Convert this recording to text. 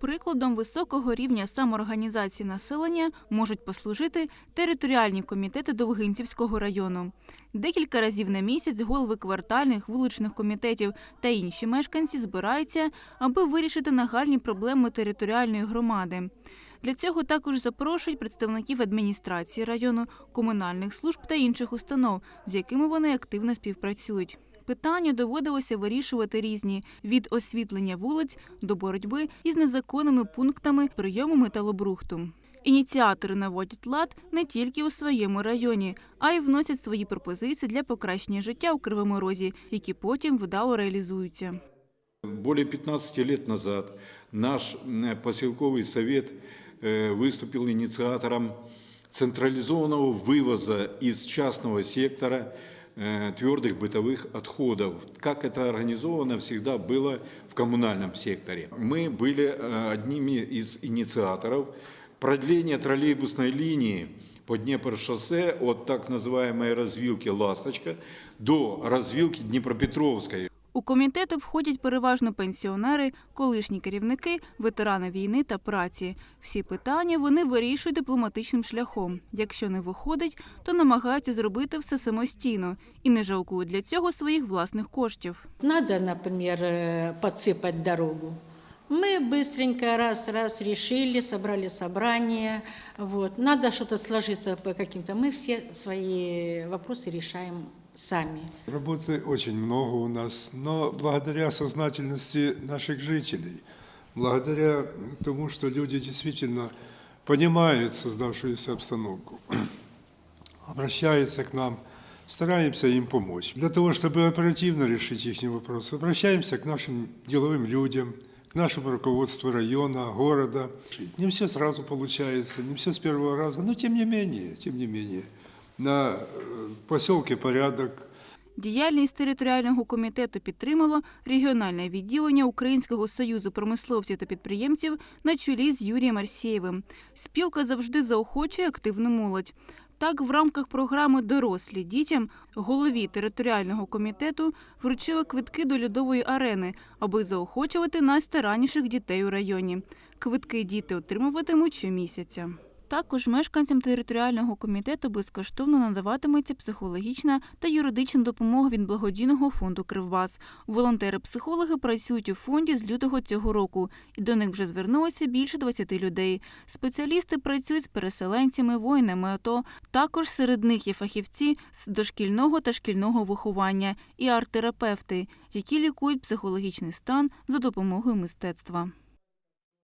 Прикладом високого рівня самоорганізації населення можуть послужити територіальні комітети Довгинцівського району. Декілька разів на місяць голови квартальних вуличних комітетів та інші мешканці збираються, аби вирішити нагальні проблеми територіальної громади. Для цього також запрошують представників адміністрації району, комунальних служб та інших установ, з якими вони активно співпрацюють. Питання доводилося вирішувати різні від освітлення вулиць до боротьби із незаконними пунктами прийому металобрухту. Ініціатори наводять лад не тільки у своєму районі, а й вносять свої пропозиції для покращення життя у Кривому Розі, які потім вдало реалізуються. Более 15 лет назад наш м, поселковый совет э, выступил инициатором централизованного вывоза из частного сектора э, твердых бытовых отходов. Как это организовано всегда было в коммунальном секторе. Мы были э, одними из инициаторов продления троллейбусной линии по Днепр-шоссе от так называемой развилки «Ласточка» до развилки Днепропетровской. У комітети входять переважно пенсіонери, колишні керівники, ветерани війни та праці. Всі питання вони вирішують дипломатичним шляхом. Якщо не виходить, то намагаються зробити все самостійно і не жалкують для цього своїх власних коштів. Надо, например, э, подсыпать дорогу. Мы быстренько раз-раз решили, собрали собрание. Вот. Надо что-то сложиться по каким-то. Мы все свои вопросы решаем сами. Работы очень много у нас, но благодаря сознательности наших жителей, благодаря тому, что люди действительно понимают создавшуюся обстановку, обращаются к нам, стараемся им помочь. Для того, чтобы оперативно решить их вопросы, обращаемся к нашим деловым людям, к нашему руководству района, города. Не все сразу получается, не все с первого раза, но тем не менее, тем не менее, на э, поселке порядок, Діяльність територіального комітету підтримало регіональне відділення Українського союзу промисловців та підприємців на чолі з Юрієм Арсєєвим. Спілка завжди заохочує активну молодь. Так, в рамках програми Дорослі дітям голові територіального комітету вручили квитки до льодової арени, аби заохочувати найстаранніших дітей у районі. Квитки діти отримуватимуть щомісяця. Також мешканцям територіального комітету безкоштовно надаватиметься психологічна та юридична допомога від благодійного фонду Кривбас. Волонтери-психологи працюють у фонді з лютого цього року, і до них вже звернулося більше 20 людей. Спеціалісти працюють з переселенцями, воїнами АТО. Також серед них є фахівці з дошкільного та шкільного виховання і арт-терапевти, які лікують психологічний стан за допомогою мистецтва.